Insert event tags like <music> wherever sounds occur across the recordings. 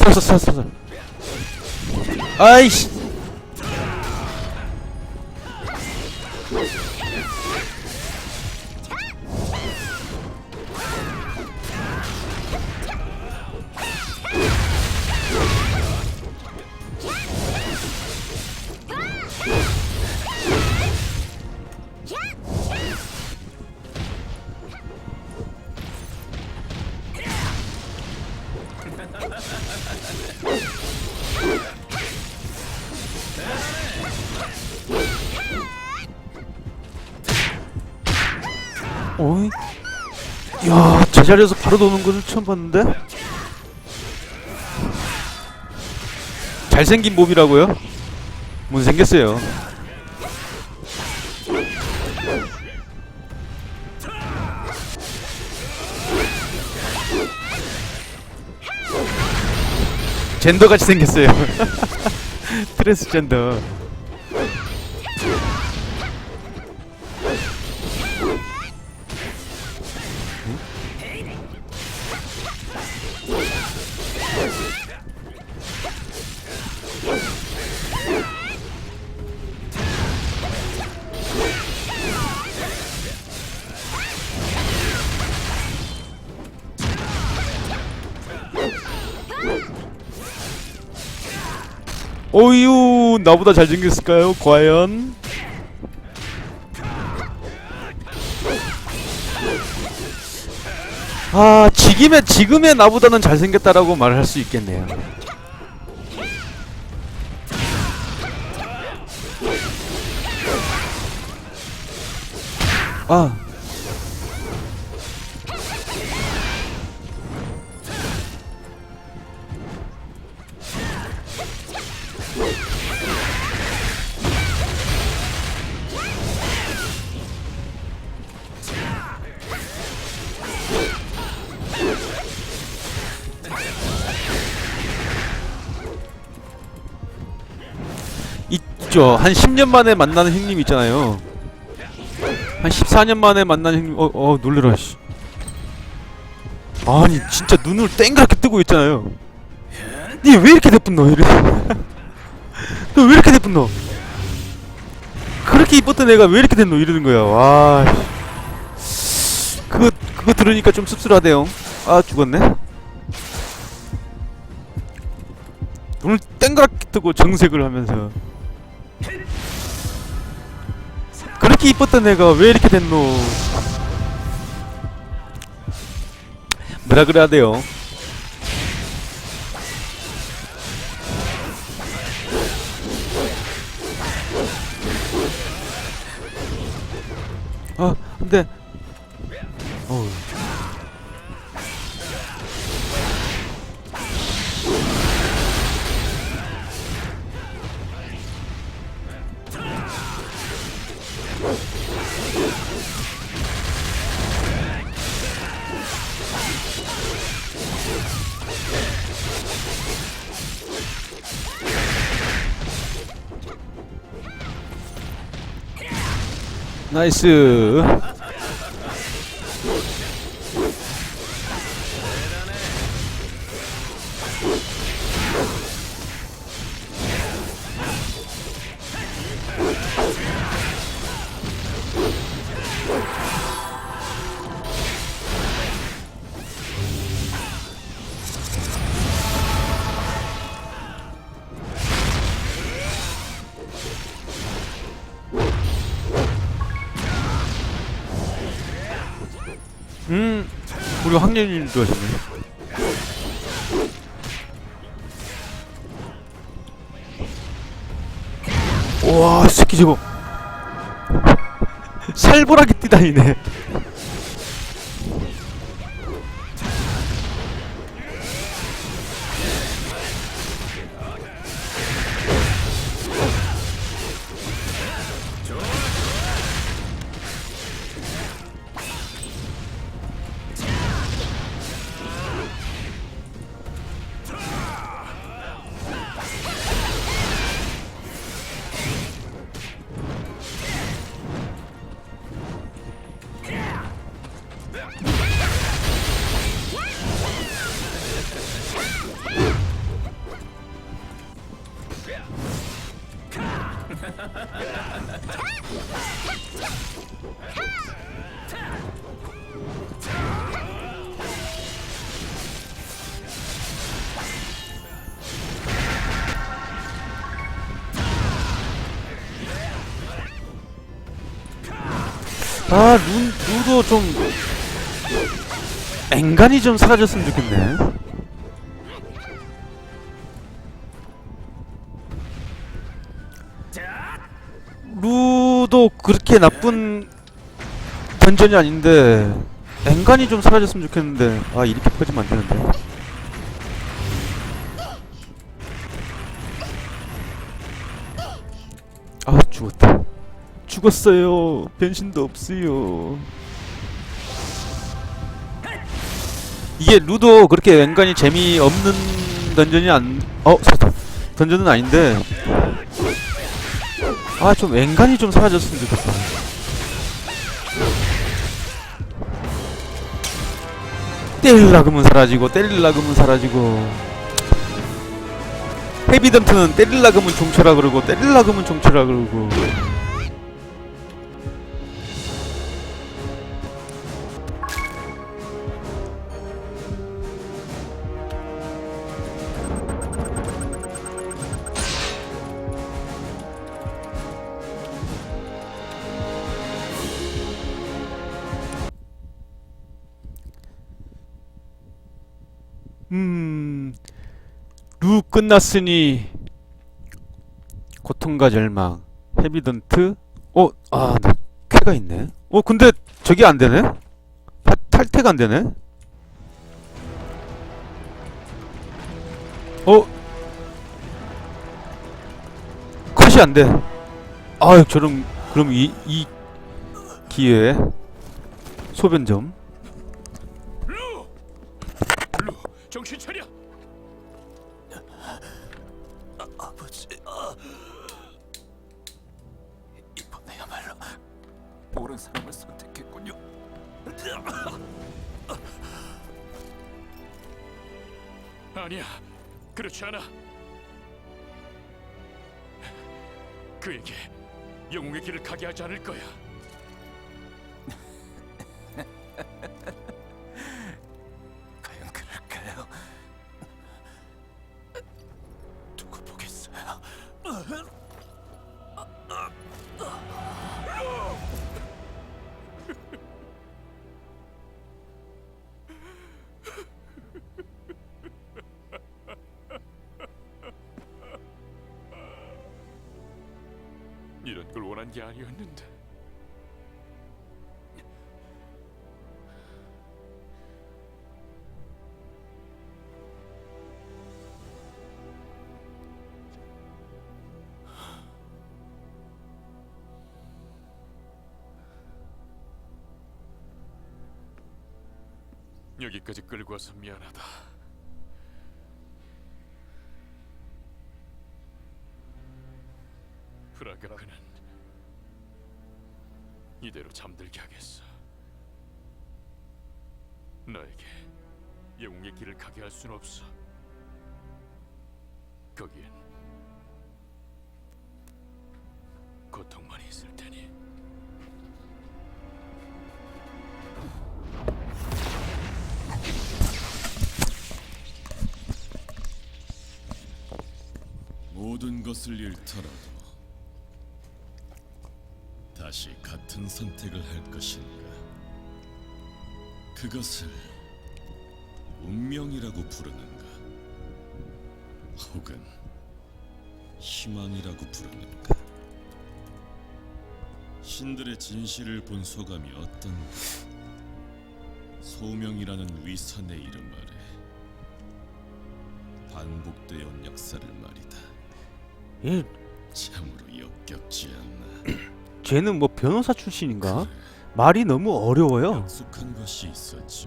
응, 쐈어, 쐈어, 쐈어. 아이씨. 어이? 야, 제자리에서 바로 도는 것을 처음 봤는데? 잘생긴 몸이라고요? 못생겼어요. 젠더같이 생겼어요. <laughs> 트랜스젠더. 어유 나보다 잘생겼을까요? 과연? 아 지금의 지금의 나보다는 잘생겼다라고 말할 수 있겠네요. 아 있죠. 한 10년 만에 만나는 형님 있잖아요. 한 14년 만에 만나는 형님, 어, 어, 놀래라, 씨. 아니, 진짜 눈을 땡그랗게 뜨고 있잖아요. 니 왜 이렇게 대쁜 너? 이래. <laughs> 너왜 이렇게 대쁜 너? 그렇게 이뻤던 애가 왜 이렇게 됐노? 이러는 거야. 와. 씨. 그거, 그거 들으니까 좀 씁쓸하대요. 아, 죽었네. 눈을 땡그랗게 뜨고 정색을 하면서. 그렇게 이뻤던 애가 왜 이렇게 됐노? 뭐라 그래야 돼요? 아, 근데 나이스. 학년일도 하셨네. 와, 새끼 저거. <laughs> 살벌하게 뛰다니네. 아, 룬, 루도 좀 앵간히 좀 사라졌으면 좋겠네. 루도 그렇게 나쁜 던전이 아닌데 앵간히 좀 사라졌으면 좋겠는데 아 이렇게 퍼지면 안 되는데. 아 죽었다. 죽었어요. 변신도 없어요. 이게 루도 그렇게 앵간히 재미없는 던전이 안, 어. 던전은 아닌데. 아, 좀 앵간히 좀 사라졌으면 좋겠어. 때릴라 그러면 사라지고, 때릴라 그러면 사라지고. 헤비던트는 때릴라 그러면 종쳐라 그러고, 때릴라 그러면 종쳐라 그러고. 끝났으니 고통과 절망, 헤비던트. 어, 아, 나 쾌가 있네. 어, 근데 저기 안 되네. 타, 탈퇴가 안 되네. 어, 컷이 안 돼. 아유, 저런 그럼 이 이 기회에 소변 좀. 루! 루, 정신 차려! 아니야, 그렇지 않아. 그에게 영웅의 길을 가게 하지 않을 거야. 원한 게 아니었는데. 여기까지 끌고 와서 미안하다. 프라가 그는 이대로 잠들게 하겠어. 너에게 영웅의 길을 가게 할 수는 없어. 거기엔 고통만 있을 테니. 모든 것을 잃더라도 다시 같은 선택을 할 것인가? 그것을 운명이라고 부르는가? 혹은 희망이라고 부르는가? 신들의 진실을 본 소감이 어떤가? 소명이라는 위선의 이름 아래 반복되어 온 역사를 말이다. 얘, 참으로 역겹지 않나. 쟤는 뭐 변호사 출신인가? 말이 너무 어려워요. 약속한 것이 있었지.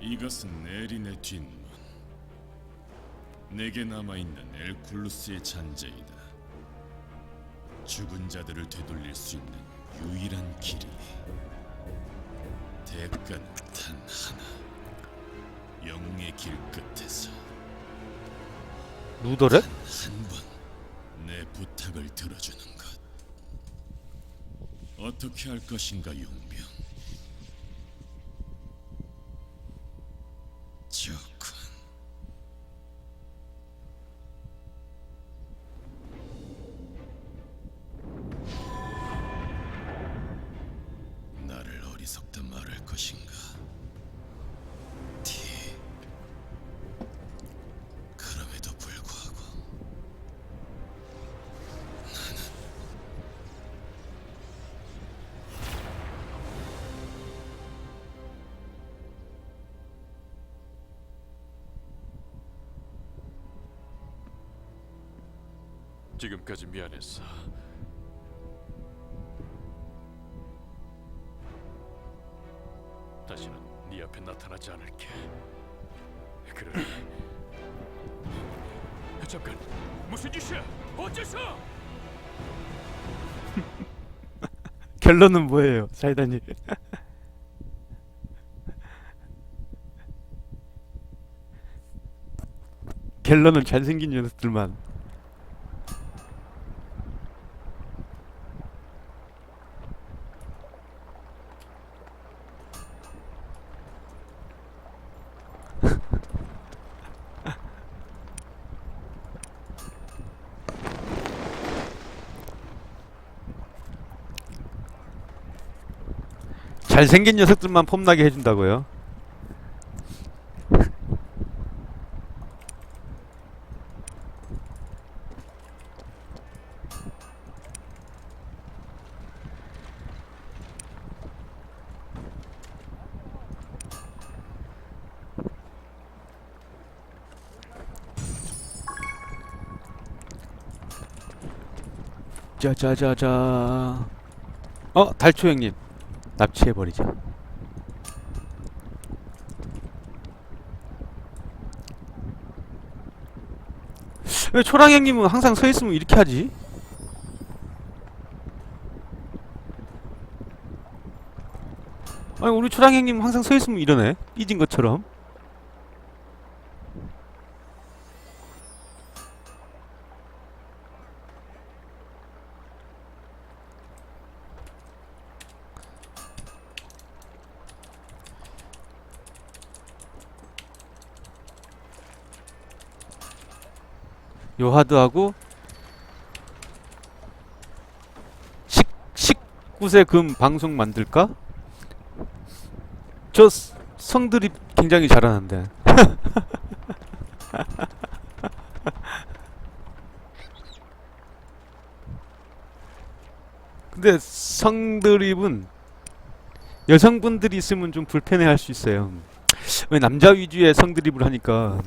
이것은 에린의 뒷문. 내게 남아 있는 엘쿨루스의 잔재이다. 죽은 자들을 되돌릴 수 있는 유일한 길이. 대가는 단 하나. 영웅의 길 끝에서. 루더래? 한번내 부탁을 들어주는 것. 어떻게 할 것인가, 용병? 지금까지 미안했어. 다시는 네 앞에 나타나지 않을게. 그러니 <laughs> 잠깐 무슨 짓이야? 어째서? <laughs> 결론은 뭐예요, 사이다님? <laughs> 결론은 잘생긴 녀석들만. 잘생긴 녀석들만 폼나게 해준다고요? 짜자자자 어 달초 형님 납치해버리자 왜 초랑 형님은 항상 서있으면 이렇게 하지? 아니 우리 초랑 형님 항상 서있으면 이러네. 삐진 것처럼 요 하드하고 식 식구세 금 방송 만들까? 저 스- 성들이 굉장히 잘하는데. <laughs> 근데 성드립은 여성분들이 있으면 좀 불편해할 수 있어요. 왜 남자 위주의 성드립을 하니까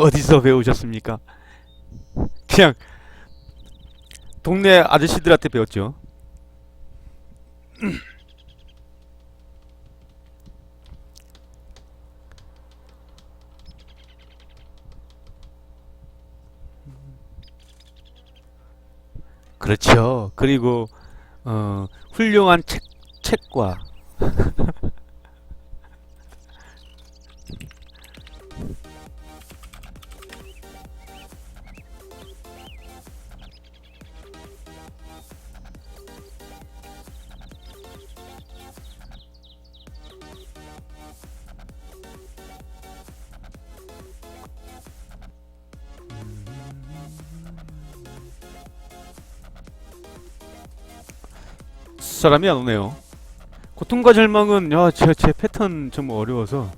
어디서 배우셨습니까? 그냥 동네 아저씨들한테 배웠죠. 그렇죠. 그리고 어, 훌륭한 책 책과 사람이 안 오네요. 고통과 절망은 야, 제, 제 패턴 좀 어려워서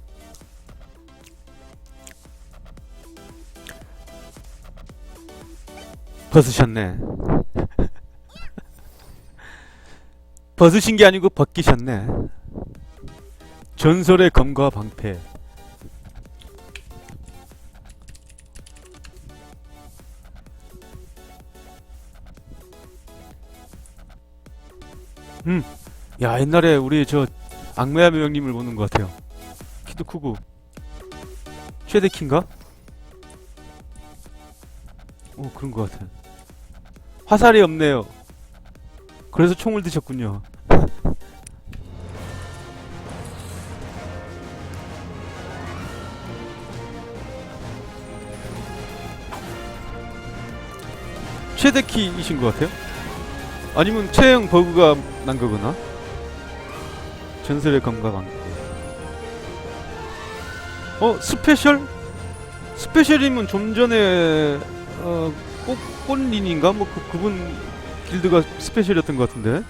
벗으셨네. <laughs> 벗으신 게 아니고 벗기셨네. 전설의 검과 방패. 음, 야 옛날에 우리 저 악마야 명님을 보는 것 같아요. 키도 크고 최대 키인가? 오 그런 것 같아. 화살이 없네요. 그래서 총을 드셨군요. <laughs> 최대 키이신 것 같아요. 아니면 체형 버그가 난 거구나. 전설의 검과 방패. 어 스페셜? 스페셜이면 좀 전에 어, 꽃, 꽃린인가? 뭐, 그, 그분 길드가 스페셜이었던 것 같은데.